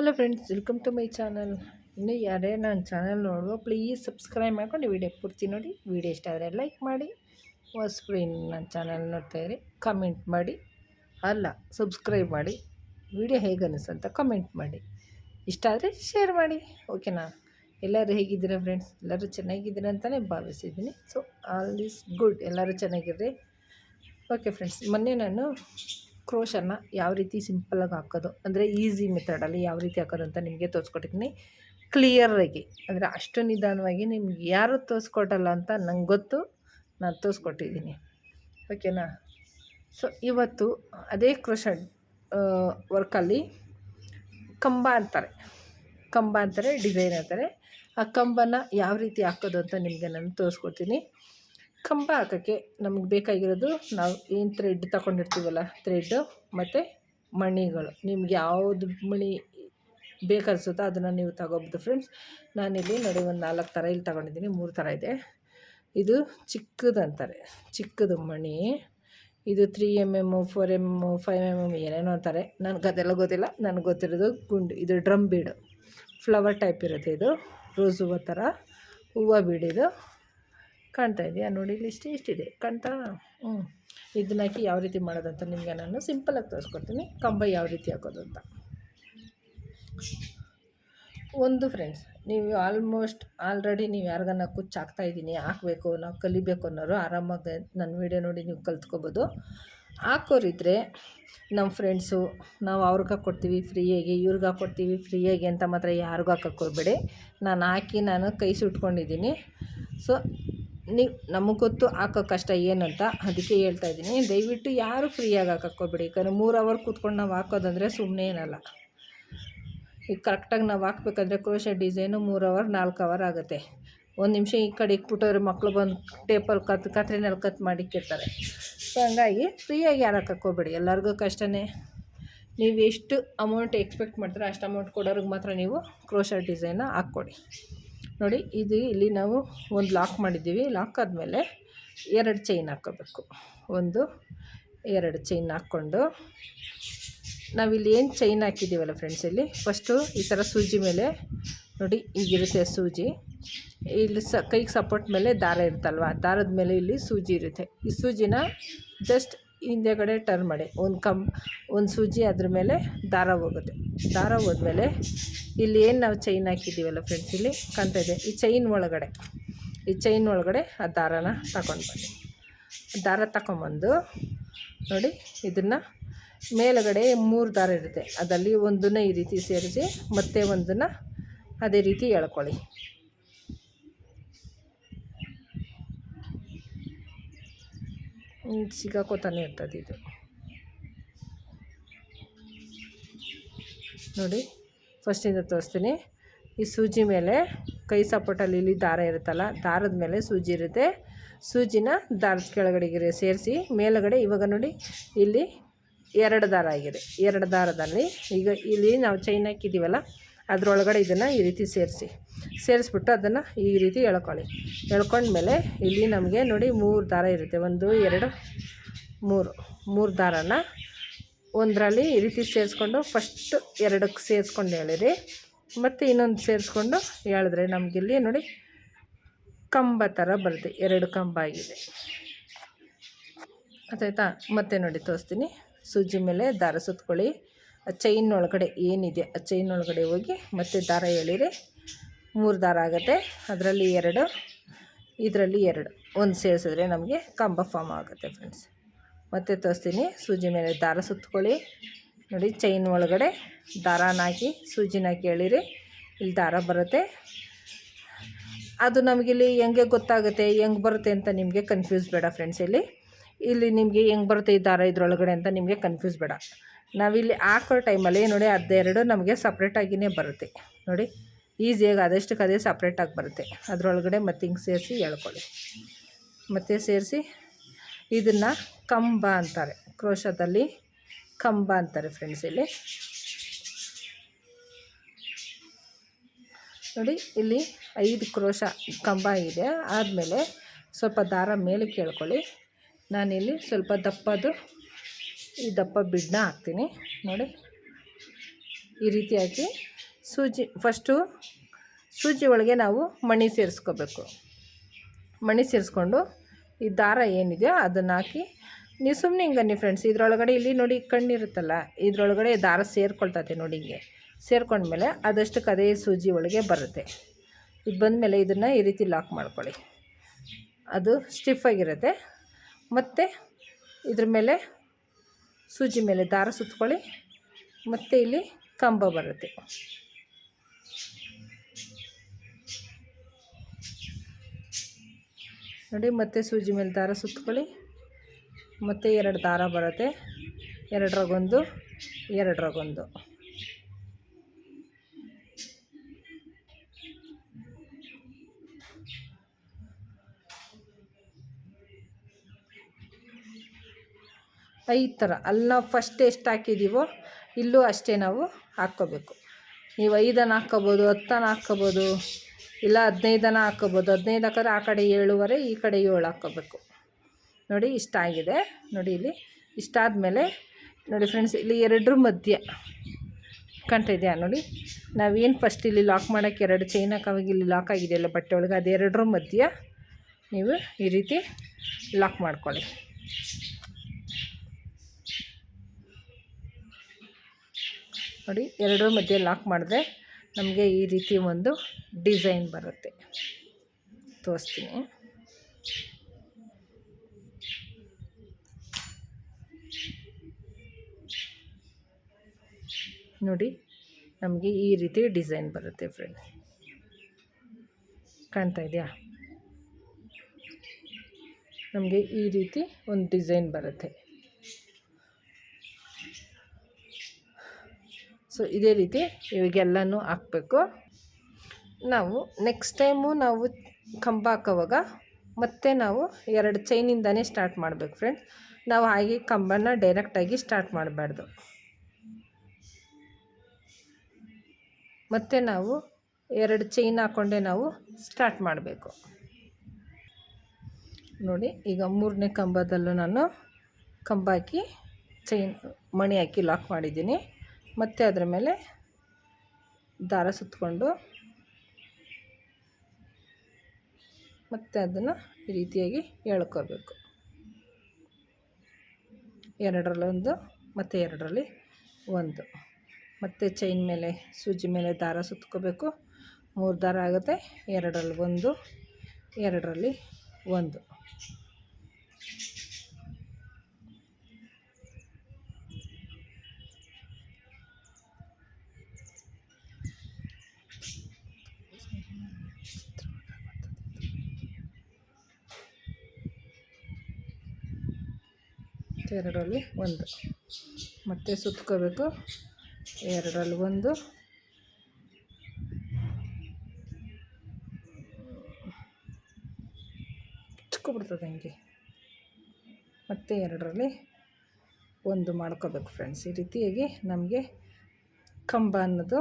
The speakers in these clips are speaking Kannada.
Hello friends welcome to my channel ಇನ್ನು ಯಾರೇ ನನ್ನ ಚಾನಲ್ ನೋಡುವ ಪ್ಲೀಸ್ ಸಬ್ಸ್ಕ್ರೈಬ್ ಮಾಡ್ಕೊಂಡು ವಿಡಿಯೋ ಪೂರ್ತಿ ನೋಡಿ. ವಿಡಿಯೋ ಇಷ್ಟ ಆದರೆ ಲೈಕ್ ಮಾಡಿ ಇನ್ನು ನನ್ನ ಚಾನಲ್ ನೋಡ್ತಾಯಿರಿ ಕಮೆಂಟ್ ಮಾಡಿ. ಅಲ್ಲ ಸಬ್ಸ್ಕ್ರೈಬ್ ಮಾಡಿ. ವಿಡಿಯೋ ಹೇಗೆ ಅಂತ ಕಮೆಂಟ್ ಮಾಡಿ. ಇಷ್ಟ ಆದರೆ ಶೇರ್ ಮಾಡಿ ಓಕೆನಾ ಎಲ್ಲರೂ ಹೇಗಿದ್ದೀರಾ ಫ್ರೆಂಡ್ಸ್ ಎಲ್ಲರೂ ಚೆನ್ನಾಗಿದ್ದೀರಾ ಅಂತಲೇ ಭಾವಿಸಿದ್ದೀನಿ. ಸೊ ಆಲ್ ಈಸ್ ಗುಡ್ ಎಲ್ಲರೂ ಚೆನ್ನಾಗಿರ್ರಿ. ಓಕೆ ಫ್ರೆಂಡ್ಸ್ ಮೊನ್ನೆ ನಾನು ಕ್ರೋಶನ್ನು ಯಾವ ರೀತಿ ಸಿಂಪಲಾಗಿ ಹಾಕೋದು, ಅಂದರೆ ಈಸಿ ಮೆಥಡಲ್ಲಿ ಯಾವ ರೀತಿ ಹಾಕೋದು ಅಂತ ನಿಮಗೆ ತೋರಿಸ್ಕೊಟ್ಟಿದ್ದೀನಿ. ಕ್ಲಿಯರಾಗಿ ಅಂದರೆ ಅಷ್ಟು ನಿಧಾನವಾಗಿ ನಿಮ್ಗೆ ಯಾರು ತೋರಿಸ್ಕೊಟ್ಟಲ್ಲ ಅಂತ ನಂಗೆ ಗೊತ್ತು, ನಾನು ತೋರಿಸ್ಕೊಟ್ಟಿದ್ದೀನಿ. ಓಕೆನಾ ಸೊ ಇವತ್ತು ಅದೇ ಕ್ರೋಶ ವರ್ಕಲ್ಲಿ ಕಂಬ ಅಂತಾರೆ. ಕಂಬ ಅಂತಾರೆ ಡಿಸೈನ್ ಅಂತಾರೆ. ಆ ಕಂಬನ ಯಾವ ರೀತಿ ಹಾಕೋದು ಅಂತ ನಿಮಗೆ ನಾನು ತೋರಿಸ್ಕೊಡ್ತೀನಿ. ಕಂಬ ಹಾಕೋಕ್ಕೆ ನಮಗೆ ಬೇಕಾಗಿರೋದು ನಾವು ಏನು ಥ್ರೆಡ್ ತಗೊಂಡಿರ್ತೀವಲ್ಲ ಥ್ರೆಡ್ಡು ಮತ್ತು ಮಣಿಗಳು. ನಿಮ್ಗೆ ಯಾವುದು ಮಣಿ ಬೇಕನ್ಸುತ್ತೋ ಅದನ್ನು ನೀವು ತಗೋಬೋದು ಫ್ರೆಂಡ್ಸ್ ನಾನಿಲ್ಲಿ ನೋಡಿ ಒಂದು ನಾಲ್ಕು ಥರ ಇಲ್ಲಿ ತಗೊಂಡಿದ್ದೀನಿ, ಮೂರು ಥರ ಇದೆ. ಇದು ಚಿಕ್ಕದು ಅಂತಾರೆ, ಚಿಕ್ಕದು ಮಣಿ. ಇದು three M M four M five M M ಏನೇನೋ ಅಂತಾರೆ. ನನಗೆ ಅದೆಲ್ಲ ಗೊತ್ತಿಲ್ಲ, ನನಗೆ ಗೊತ್ತಿರೋದು ಗುಂಡು, ಇದು ಡ್ರಮ್ ಬೀಡು. ಫ್ಲವರ್ ಟೈಪ್ ಇರುತ್ತೆ ಇದು, ರೋಸ್ ಹೂವು ಥರ ಹೂವು ಬೀಡಿದು ಕಾಣ್ತಾ ಇದೆಯಾ? ನೋಡಿ, ಇಲ್ಲಿ ಇಷ್ಟೇ ಇಷ್ಟಿದೆ ಕಾಣ್ತಾ? ಹ್ಞೂ. ಇದನ್ನ ಹಾಕಿ ಯಾವ ರೀತಿ ಮಾಡೋದಂತ ನಿಮಗೆ ನಾನು ಸಿಂಪಲಾಗಿ ತೋರಿಸ್ಕೊಡ್ತೀನಿ. ಕಂಬ ಯಾವ ರೀತಿ ಹಾಕೋದು ಅಂತ. ಒಂದು ಫ್ರೆಂಡ್ಸ್, ನೀವು ಆಲ್ಮೋಸ್ಟ್ ಆಲ್ರೆಡಿ ನೀವು ಯಾರಿಗನ್ನ ಕುಚ್ಚು ಹಾಕ್ತಾ ಇದ್ದೀನಿ, ಹಾಕಬೇಕು, ನಾವು ಕಲಿಬೇಕು ಅನ್ನೋರು ಆರಾಮಾಗಿ ನನ್ನ ವೀಡಿಯೋ ನೋಡಿ ನೀವು ಕಲ್ತ್ಕೊಬೋದು. ಹಾಕೋರಿದ್ರೆ ನಮ್ಮ ಫ್ರೆಂಡ್ಸು, ನಾವು ಅವ್ರಿಗೆ ಹಾಕ್ಕೊಡ್ತೀವಿ ಫ್ರೀಯಾಗಿ, ಇವ್ರಿಗೆ ಹಾಕ್ಕೊಡ್ತೀವಿ ಫ್ರೀಯಾಗಿ ಅಂತ ಮಾತ್ರ ಯಾರಿಗೂ ಹಾಕೋಕ್ಕೋಗ್ಬೇಡಿ ನಾನು ಹಾಕಿ ನಾನು ಕೈ ಸುಟ್ಕೊಂಡಿದ್ದೀನಿ. ಸೊ ನೀವು ನಮಗೆ ಗೊತ್ತು ಹಾಕೋ ಕಷ್ಟ ಏನಂತ ಅದಕ್ಕೆ ಹೇಳ್ತಾ ಇದ್ದೀನಿ. ದಯವಿಟ್ಟು ಯಾರು ಫ್ರೀಯಾಗಿ ಹಾಕೋಕ್ಕೋಗ್ಬಿಡಿ ಯಾಕಂದರೆ ಮೂರು ಅವರ್ ಕೂತ್ಕೊಂಡು ನಾವು ಹಾಕೋದಂದರೆ ಸುಮ್ಮನೆ ಏನಲ್ಲ. ಈಗ ಕರೆಕ್ಟಾಗಿ ನಾವು ಹಾಕ್ಬೇಕಂದ್ರೆ ಕ್ರೋಶ ಡಿಸೈನು ಮೂರು ಅವರ್ ನಾಲ್ಕು ಅವರ್ ಆಗುತ್ತೆ. ಒಂದು ನಿಮಿಷ ಈ ಕಡೆ ಇಕ್ಬಿಟ್ಟವ್ರೆ ಮಕ್ಕಳು ಬಂದು ಟೇಪಲ್ಲಿ ಕತ್, ಕತ್ರಿನಲ್ಲಿ ಕತ್ ಮಾಡಿಕ್ಕಿರ್ತಾರೆ. ಸೊ ಹಂಗಾಗಿ ಫ್ರೀಯಾಗಿ ಯಾರು ಹಾಕಕ್ಕೆ ಹೋಗ್ಬೇಡಿ. ಎಲ್ಲರಿಗೂ ಕಷ್ಟನೇ. ನೀವು ಎಷ್ಟು ಅಮೌಂಟ್ ಎಕ್ಸ್ಪೆಕ್ಟ್ ಮಾಡ್ತೀರೋ ಅಷ್ಟು ಅಮೌಂಟ್ ಕೊಡೋರಿಗೆ ಮಾತ್ರ ನೀವು ಕ್ರೋಶ ಡಿಸೈನ ಹಾಕ್ಕೊಡಿ. ನೋಡಿ, ಇದು ಇಲ್ಲಿ ನಾವು ಒಂದು ಲಾಕ್ ಮಾಡಿದ್ದೀವಿ. ಲಾಕ್ ಆದಮೇಲೆ ಎರಡು ಚೈನ್ ಹಾಕ್ಕೋಬೇಕು. ಒಂದು, ಎರಡು ಚೈನ್ ಹಾಕ್ಕೊಂಡು ನಾವಿಲ್ಲಿ ಏನು ಚೈನ್ ಹಾಕಿದ್ದೀವಲ್ಲ ಫ್ರೆಂಡ್ಸ್ ಇಲ್ಲಿ? ಫಸ್ಟು ಈ ಥರ ಸೂಜಿ ಮೇಲೆ ನೋಡಿ ಈಗಿರುತ್ತೆ ಸೂಜಿ. ಇಲ್ಲಿ ಸ, ಕೈಗೆ ಸಪೋರ್ಟ್ ಮೇಲೆ ದಾರ ಇರುತ್ತಲ್ವ? ದಾರದ ಮೇಲೆ ಇಲ್ಲಿ ಸೂಜಿ ಇರುತ್ತೆ. ಈ ಸೂಜಿನ ಜಸ್ಟ್ ಹಿಂದೆಗಡೆ ಟರ್ನ್ ಮಾಡಿ. ಒಂದು ಕಮ್ ಒಂದು ಸೂಜಿ ಅದ್ರ ಮೇಲೆ ದಾರ ಹೋಗುತ್ತೆ. ದಾರ ಹೋದ್ಮೇಲೆ ಇಲ್ಲಿ ಏನು ನಾವು ಚೈನ್ ಹಾಕಿದ್ದೀವಲ್ಲ ಫ್ರೆಂಡ್ಸ್ ಇಲ್ಲಿ ಕಾಣ್ತಾ ಇದೆ. ಈ ಚೈನ್ ಒಳಗಡೆ, ಈ ಚೈನ್ ಒಳಗಡೆ ಆ ದಾರನ ತಗೊಂಡು ಬನ್ನಿ. ದಾರ ತಗೊಂಬಂದು ನೋಡಿ ಇದನ್ನು ಮೇಲುಗಡೆ ಮೂರು ದಾರ ಇರುತ್ತೆ. ಅದರಲ್ಲಿ ಒಂದನ್ನು ಈ ರೀತಿ ಸೇರಿಸಿ ಮತ್ತೆ ಒಂದನ್ನು ಅದೇ ರೀತಿ ಎಳ್ಕೊಳ್ಳಿ. ಸಿಗಾಕೋತಾನೆ ಇರ್ತದೆ ಇದು ನೋಡಿ ಫಸ್ಟಿಂದ ತೋರಿಸ್ತೀನಿ. ಈ ಸೂಜಿ ಮೇಲೆ ಕೈ ಸಪೋರ್ಟಲ್ಲಿ ಇಲ್ಲಿ ದಾರ ಇರುತ್ತಲ್ಲ, ದಾರದ ಮೇಲೆ ಸೂಜಿ ಇರುತ್ತೆ. ಸೂಜಿನ ದಾರದ ಕೆಳಗಡೆಗೆ ಸೇರಿಸಿ, ಮೇಲುಗಡೆ ಇವಾಗ ನೋಡಿ, ಇಲ್ಲಿ ಎರಡು ದಾರ ಆಗಿದೆ. ಎರಡು ದಾರದಲ್ಲಿ ಈಗ ಇಲ್ಲಿ ನಾವು ಚೈನ್ ಹಾಕಿದ್ದೀವಲ್ಲ, ಅದರೊಳಗಡೆ ಇದನ್ನು ಈ ರೀತಿ ಸೇರಿಸಿ. ಸೇರಿಸ್ಬಿಟ್ಟು ಅದನ್ನು ಈ ರೀತಿ ಎಳ್ಕೊಳ್ಳಿ. ಎಳ್ಕೊಂಡ್ಮೇಲೆ ಇಲ್ಲಿ ನಮಗೆ ನೋಡಿ ಮೂರು ದಾರ ಇರುತ್ತೆ. ಒಂದು, ಎರಡು, ಮೂರು. ಮೂರು ದಾರನ ಒಂದರಲ್ಲಿ ಈ ರೀತಿ ಸೇರಿಸ್ಕೊಂಡು ಫಸ್ಟ್ ಎರಡಕ್ಕೆ ಸೇರಿಸ್ಕೊಂಡು ಎಳಿರಿ. ಮತ್ತು ಇನ್ನೊಂದು ಸೇರಿಸ್ಕೊಂಡು ಹೇಳಿದ್ರೆ ನಮಗಿಲ್ಲಿ ನೋಡಿ ಕಂಬ ಥರ ಬರುತ್ತೆ. ಎರಡು ಕಂಬ ಆಗಿದೆ. ಅದಾಯ್ತಾ? ಮತ್ತೆ ನೋಡಿ ತೋರಿಸ್ತೀನಿ. ಸೂಜಿ ಮೇಲೆ ದಾರ ಸುತ್ಕೊಳ್ಳಿ. ಆ ಚೈನ್ ಒಳಗಡೆ ಏನಿದೆ? ಆ ಚೈನ್ ಒಳಗಡೆ ಹೋಗಿ ಮತ್ತೆ ದಾರ ಎಳೀರಿ. ಮೂರು ದಾರ ಆಗುತ್ತೆ. ಅದರಲ್ಲಿ ಎರಡು, ಇದರಲ್ಲಿ ಎರಡು. ಒಂದು ಸೇರಿಸಿದ್ರೆ ನಮಗೆ ಕಂಬ ಫಾರ್ಮ್ ಆಗುತ್ತೆ ಫ್ರೆಂಡ್ಸ್ ಮತ್ತೆ ತೋರಿಸ್ತೀನಿ. ಸೂಜಿ ಮೇಲೆ ದಾರ ಸುತ್ಕೊಳ್ಳಿ. ನೋಡಿ ಚೈನ್ ಒಳಗಡೆ ದಾರಾನ ಹಾಕಿ, ಸೂಜಿನ ಹಾಕಿ ಎಳೀರಿ. ಇಲ್ಲಿ ದಾರ ಬರುತ್ತೆ. ಅದು ನಮಗಿಲ್ಲಿ ಹೆಂಗೆ ಗೊತ್ತಾಗುತ್ತೆ, ಹೆಂಗೆ ಬರುತ್ತೆ ಅಂತ ನಿಮಗೆ ಕನ್ಫ್ಯೂಸ್ ಬೇಡ ಫ್ರೆಂಡ್ಸ್ ಇಲ್ಲಿ. ಇಲ್ಲಿ ನಿಮಗೆ ಹೆಂಗೆ ಬರುತ್ತೆ ಈ ದಾರ ಇದ್ರೊಳಗಡೆ ಅಂತ ನಿಮಗೆ ಕನ್ಫ್ಯೂಸ್ ಬೇಡ. ನಾವಿಲ್ಲಿ ಹಾಕೋ ಟೈಮಲ್ಲಿ ನೋಡಿ, ಅದೆರಡು ನಮಗೆ ಸಪ್ರೇಟಾಗಿಯೇ ಬರುತ್ತೆ. ನೋಡಿ. ಈಸಿಯಾಗಿ ಅದಷ್ಟಕ್ಕೆ ಅದೇ ಸಪ್ರೇಟಾಗಿ ಬರುತ್ತೆ. ಅದರೊಳಗಡೆ ಮತ್ತೆ ಹಿಂಗೆ ಸೇರಿಸಿ ಎಳ್ಕೊಳ್ಳಿ. ಮತ್ತು ಸೇರಿಸಿ ಇದನ್ನು ಕಂಬ ಅಂತಾರೆ. ಕ್ರೋಶದಲ್ಲಿ ಕಂಬ ಅಂತಾರೆ ಫ್ರೆಂಡ್ಸ್ ಇಲ್ಲಿ. ನೋಡಿ, ಇಲ್ಲಿ ಐದು ಕ್ರೋಶ ಕಂಬ ಇದೆ. ಆದಮೇಲೆ ಸ್ವಲ್ಪ ದಾರ ಮೇಲೆ ಕೇಳ್ಕೊಳ್ಳಿ. ನಾನಿಲ್ಲಿ ಸ್ವಲ್ಪ ದಪ್ಪದು ಈ ದಪ್ಪ ಬಿಡ್ನ ಹಾಕ್ತೀನಿ. ನೋಡಿ, ಈ ರೀತಿ ಹಾಕಿ ಸೂಜಿ, ಫಸ್ಟು ಸೂಜಿ ಒಳಗೆ ನಾವು ಮಣಿ ಸೇರಿಸ್ಕೋಬೇಕು. ಮಣಿ ಸೇರಿಸ್ಕೊಂಡು ಈ ದಾರ ಏನಿದೆಯೋ ಅದನ್ನು ಹಾಕಿ, ನೀವು ಸುಮ್ಮನೆ ಹಿಂಗನ್ನಿ ಫ್ರೆಂಡ್ಸ್ ಇದ್ರೊಳಗಡೆ ಇಲ್ಲಿ ನೋಡಿ ಕಣ್ಣಿರುತ್ತಲ್ಲ, ಇದ್ರೊಳಗಡೆ ದಾರ ಸೇರ್ಕೊಳ್ತದೆ ನೋಡಿ ಹಿಂಗೆ. ಸೇರ್ಕೊಂಡ್ಮೇಲೆ ಅದಷ್ಟಕ್ಕೆ ಅದೇ ಸೂಜಿ ಒಳಗೆ ಬರುತ್ತೆ. ಇದು ಬಂದಮೇಲೆ ಇದನ್ನು ಈ ರೀತಿ ಲಾಕ್ ಮಾಡ್ಕೊಳ್ಳಿ. ಅದು ಸ್ಟಿಫ್ ಆಗಿರುತ್ತೆ. ಮತ್ತು ಇದ್ರ ಮೇಲೆ ಸೂಜಿ ಮೇಲೆ ದಾರ ಸುತ್ಕೊಳ್ಳಿ. ಮತ್ತು ಇಲ್ಲಿ ಕಂಬ ಬರುತ್ತೆ. ನೋಡಿ, ಮತ್ತೆ ಸೂಜಿ ಮೇಲೆ ದಾರ ಸುತ್ಕೊಳ್ಳಿ. ಮತ್ತು ಎರಡು ದಾರ ಬರುತ್ತೆ. ಎರಡರಾಗೊಂದು ಎರಡರಾಗೊಂದು. ಐದು ಥರ. ಅಲ್ಲಿ ನಾವು ಫಸ್ಟ್ ಎಷ್ಟು ಹಾಕಿದ್ದೀವೋ ಇಲ್ಲೂ ಅಷ್ಟೇ ನಾವು ಹಾಕ್ಕೋಬೇಕು. ನೀವು ಐದನ್ನು ಹಾಕ್ಕೋಬೋದು, ಹತ್ತನ್ನು ಹಾಕ್ಕೋಬೋದು. ಇಲ್ಲ ಹದಿನೈದನ ಹಾಕ್ಕೋಬೋದು. ಹದಿನೈದು ಹಾಕಿದ್ರೆ ಆ ಕಡೆ ಏಳುವರೆ, ಈ ಕಡೆ ಏಳು ಹಾಕ್ಕೋಬೇಕು. ನೋಡಿ, ಇಷ್ಟ ಆಗಿದೆ. ನೋಡಿ ಇಲ್ಲಿ, ಇಷ್ಟ ಆದಮೇಲೆ, ನೋಡಿ ಫ್ರೆಂಡ್ಸ್ ಇಲ್ಲಿ ಎರಡರ ಮಧ್ಯೆ ಇದೆಯಾ ನೋಡಿ. ನಾವೇನು ಫಸ್ಟ್ ಇಲ್ಲಿ ಲಾಕ್ ಮಾಡೋಕ್ಕೆ ಎರಡು ಚೈನ್ ಹಾಕೋವಾಗ ಇಲ್ಲಿ ಲಾಕ್ ಆಗಿದೆಯಲ್ಲ ಬಟ್ಟೆ ಒಳಗೆ ಅದೆರಡರ ಮಧ್ಯ ನೀವು ಈ ರೀತಿ ಲಾಕ್ ಮಾಡ್ಕೊಳ್ಳಿ. ನೋಡಿ, ಎರಡರ ಮಧ್ಯೆ ಲಾಕ್ ಮಾಡಿದ್ರೆ ನಮಗೆ ಈ ರೀತಿ ಒಂದು ಡಿಸೈನ್ ಬರುತ್ತೆ. ತೋರಿಸ್ತೀನಿ. ನೋಡಿ, ನಮಗೆ ಈ ರೀತಿ ಡಿಸೈನ್ ಬರುತ್ತೆ ಫ್ರೆಂಡ್. ಕಾಣ್ತಾ ಇದೆಯಾ? ನಮಗೆ ಈ ರೀತಿ ಒಂದು ಡಿಸೈನ್ ಬರುತ್ತೆ. ಸೊ ಇದೇ ರೀತಿ ಇವಾಗೆಲ್ಲನೂ ಹಾಕಬೇಕು. ನಾವು ನೆಕ್ಸ್ಟ್ ಟೈಮು ನಾವು ಕಂಬ ಹಾಕೋವಾಗ ಮತ್ತೆ ನಾವು ಎರಡು ಚೈನಿಂದನೇ ಸ್ಟಾರ್ಟ್ ಮಾಡಬೇಕು ಫ್ರೆಂಡ್ಸ್ ನಾವು ಹಾಗೆ ಕಂಬನ ಡೈರೆಕ್ಟಾಗಿ ಸ್ಟಾರ್ಟ್ ಮಾಡಬಾರ್ದು. ಮತ್ತೆ ನಾವು ಎರಡು ಚೈನ್ ಹಾಕ್ಕೊಂಡೆ ನಾವು ಸ್ಟಾರ್ಟ್ ಮಾಡಬೇಕು. ನೋಡಿ, ಈಗ ಮೂರನೇ ಕಂಬದಲ್ಲೂ ನಾನು ಕಂಬ ಹಾಕಿ ಚೈನ್ ಮಣಿ ಹಾಕಿ ಲಾಕ್ ಮಾಡಿದ್ದೀನಿ. ಮತ್ತು ಅದರ ಮೇಲೆ ದಾರ ಸುತ್ತಕೊಂಡು ಮತ್ತೆ ಅದನ್ನು ಈ ರೀತಿಯಾಗಿ ಎಳ್ಕೋಬೇಕು. ಎರಡರಲ್ಲೊಂದು ಮತ್ತು ಎರಡರಲ್ಲಿ ಒಂದು. ಮತ್ತೆ ಚೈನ್ ಮೇಲೆ, ಸೂಜಿ ಮೇಲೆ ದಾರ ಸುತ್ಕೋಬೇಕು. ಮೂರು ದಾರ ಆಗುತ್ತೆ, ಎರಡರಲ್ಲಿ ಒಂದು ಎರಡರಲ್ಲಿ ಒಂದು. ಎರಡರಲ್ಲಿ ಒಂದು. ಮತ್ತೆ ಸುತ್ಕೋಬೇಕು. ಎರಡರಲ್ಲಿ ಒಂದು. ಚಿಕ್ಕಬಿಡ್ತದೆ ಹಂಗೆ. ಮತ್ತು ಎರಡರಲ್ಲಿ ಒಂದು ಮಾಡ್ಕೋಬೇಕು ಫ್ರೆಂಡ್ಸ್ ಈ ರೀತಿಯಾಗಿ ನಮಗೆ ಕಂಬ ಅನ್ನೋದು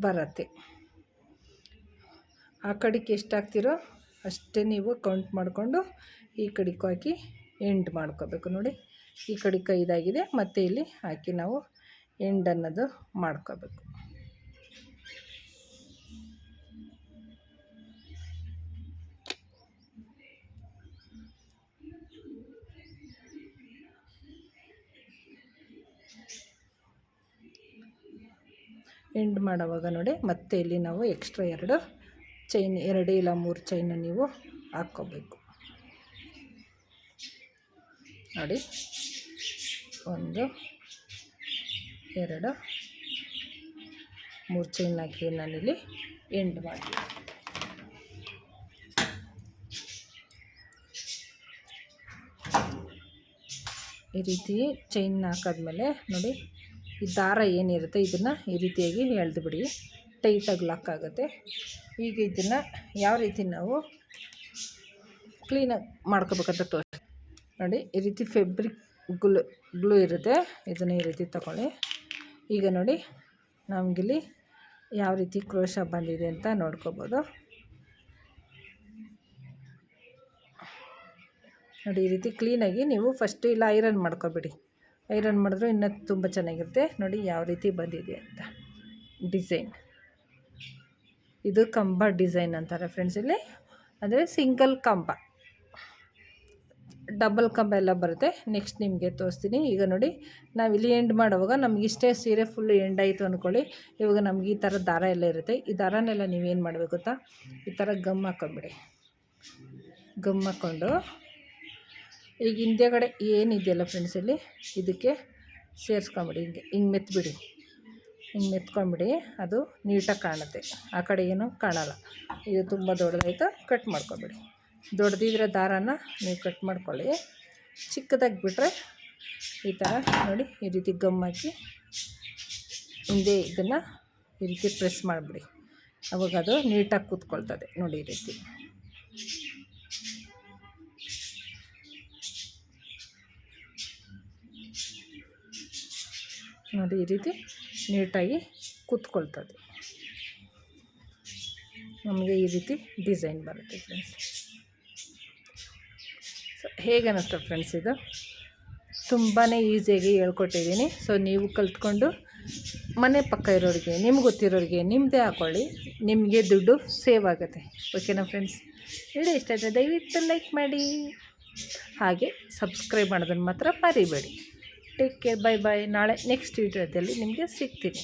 ಬರತ್ತೆ. ಆ ಕಡೆಗೆ ಎಷ್ಟು ಹಾಕ್ತಿರೋ ಅಷ್ಟೇ ನೀವು ಕೌಂಟ್ ಮಾಡಿಕೊಂಡು ಈ ಕಡೆಗೂ ಹಾಕಿ ಎಂಡ್ ಮಾಡ್ಕೋಬೇಕು ನೋಡಿ. ಈ ಕಡೆ ಕೈದಾಗಿದೆ ಮತ್ತು ಇಲ್ಲಿ ಹಾಕಿ ನಾವು ಎಂಡ್ ಅನ್ನೋದು ಮಾಡ್ಕೋಬೇಕು. ಎಂಡ್ ಮಾಡೋವಾಗ ನೋಡಿ, ಮತ್ತೆ ಇಲ್ಲಿ ನಾವು ಎಕ್ಸ್ಟ್ರಾ ಎರಡು ಚೈನ್ ಎರಡು ಇಲ್ಲ ಮೂರು ಚೈನ ನೀವು ಹಾಕ್ಕೋಬೇಕು. ನೋಡಿ. ಒಂದು, ಎರಡು, ಮೂರು ಚೈನ್ ಹಾಕಿ ನಾನಿಲ್ಲಿ ಎಂಡ್ ಮಾಡಿ ಈ ರೀತಿ ಚೈನ್ ಹಾಕಾದ್ಮೇಲೆ ನೋಡಿ, ಈ ದಾರ ಏನಿರುತ್ತೆ ಇದನ್ನು ಈ ರೀತಿಯಾಗಿ ಎಳೆದು ಬಿಡಿ. ಟೈಟಾಗಿ ಲಾಕ್ ಆಗುತ್ತೆ. ಈಗ ಇದನ್ನು ಯಾವ ರೀತಿ ನಾವು ಕ್ಲೀನಾಗಿ ಮಾಡ್ಕೋಬೇಕಂತ ತೋರಿಸಿ ನೋಡಿ, ಈ ರೀತಿ ಫೆಬ್ರಿಕ್ ಗ್ಲೂ ಗ್ಲೂ ಇರುತ್ತೆ. ಇದನ್ನು ಈ ರೀತಿ ತಗೊಳ್ಳಿ. ಈಗ ನೋಡಿ, ನಮಗಿಲ್ಲಿ ಯಾವ ರೀತಿ ಕ್ರೋಶ ಬಂದಿದೆ ಅಂತ ನೋಡ್ಕೋಬೋದು. ನೋಡಿ, ಈ ರೀತಿ ಕ್ಲೀನಾಗಿ ನೀವು ಫಸ್ಟು ಇಲ್ಲ ಐರನ್ ಮಾಡ್ಕೊಬಿಡಿ. ಐರನ್ ಮಾಡಿದ್ರೂ ಇನ್ನೂ ತುಂಬ ಚೆನ್ನಾಗಿರುತ್ತೆ. ನೋಡಿ, ಯಾವ ರೀತಿ ಬಂದಿದೆ ಅಂತ. ಡಿಸೈನ್ ಇದು ಕಂಬ ಡಿಸೈನ್ ಅಂತಾರೆ ಫ್ರೆಂಡ್ಸ್ ಇಲ್ಲಿ. ಅಂದರೆ ಸಿಂಗಲ್ ಕಂಬ. ಡಬಲ್ ಕಂಬ ಎಲ್ಲ ಬರುತ್ತೆ. ನೆಕ್ಸ್ಟ್ ನಿಮಗೆ ತೋರಿಸ್ತೀನಿ. ಈಗ ನೋಡಿ, ನಾವು ಇಲ್ಲಿ ಎಂಡ್ ಮಾಡುವಾಗ ನಮ್ಗೆ ಇಷ್ಟೇ ಸೀರೆ ಫುಲ್ ಎಂಡ್ ಆಯಿತು ಅಂದ್ಕೊಳ್ಳಿ ಇವಾಗ ನಮ್ಗೆ ಈ ಥರ ದಾರ ಎಲ್ಲ ಇರುತ್ತೆ. ಈ ದಾರನೆಲ್ಲ ನೀವೇನು ಮಾಡಬೇಕು ಗೊತ್ತಾ? ಈ ಥರ ಗಮ್ ಹಾಕೊಂಬಿಡಿ. ಗಮ್ ಹಾಕ್ಕೊಂಡು ಈಗ ಹಿಂದೆಗಡೆ ಏನಿದೆಯಲ್ಲ ಫ್ರೆಂಡ್ಸ್ ಇಲ್ಲಿ? ಇದಕ್ಕೆ ಸೇರಿಸ್ಕೊಂಬಿಡಿ ಹಿಂಗೆ. ಹಿಂಗೆ ಮೆತ್ಬಿಡಿ. ಹಿಂಗೆ ಮೆತ್ಕೊಂಬಿಡಿ. ಅದು ನೀಟಾಗಿ ಕಾಣುತ್ತೆ. ಆ ಕಡೆ ಏನೂ ಕಾಣಲ್ಲ. ಇದು ತುಂಬ ದೊಡ್ಡದಾಯಿತು. ಕಟ್ ಮಾಡ್ಕೊಬಿಡಿ. ದೊಡ್ಡದಿದ್ರೆ ದಾರಾನ ನೀವು ಕಟ್ ಮಾಡ್ಕೊಳ್ಳಿ. ಚಿಕ್ಕದಾಗಿ ಬಿಟ್ಟರೆ ಈ ಥರ ನೋಡಿ ಈ ರೀತಿ ಗಮ್ ಹಾಕಿ ಹಿಂದೆ ಇದನ್ನು ಈ ರೀತಿ ಪ್ರೆಸ್ ಮಾಡಿಬಿಡಿ. ಅವಾಗ ಅದು ನೀಟಾಗಿ ಕೂತ್ಕೊಳ್ತದೆ ನೋಡಿ ಈ ರೀತಿ. ನೋಡಿ ಈ ರೀತಿ ನೀಟಾಗಿ ಕೂತ್ಕೊಳ್ತದೆ. ನಮಗೆ ಈ ರೀತಿ ಡಿಸೈನ್ ಬರುತ್ತೆ ಫ್ರೆಂಡ್ಸ್. ಸೊ ಹೇಗೆ ಫ್ರೆಂಡ್ಸ್ ಇದು? ತುಂಬಾ ಈಸಿಯಾಗಿ ಹೇಳ್ಕೊಟ್ಟಿದ್ದೀನಿ. ಸೊ ನೀವು ಕಲ್ತ್ಕೊಂಡು ಮನೆ ಪಕ್ಕ ಇರೋರಿಗೆ, ನಿಮ್ಗೆ ಗೊತ್ತಿರೋರಿಗೆ ನಿಮ್ಮದೇ ಹಾಕ್ಕೊಳ್ಳಿ ನಿಮಗೆ ದುಡ್ಡು ಸೇವ್ ಆಗುತ್ತೆ. ಓಕೆನಾ ಫ್ರೆಂಡ್ಸ್ ವಿಡಿಯೋ ಇಷ್ಟ ಆದರೆ ದಯವಿಟ್ಟು ಲೈಕ್ ಮಾಡಿ. ಹಾಗೆ ಸಬ್ಸ್ಕ್ರೈಬ್ ಮಾಡೋದನ್ನು ಮಾತ್ರ ಮರಿಬೇಡಿ. ಟೇಕ್ ಕೇರ್ ಬೈ ಬಾಯ್ ನಾಳೆ ನೆಕ್ಸ್ಟ್ ವೀಡಿಯೋದಲ್ಲಿ ನಿಮಗೆ ಸಿಗ್ತೀನಿ.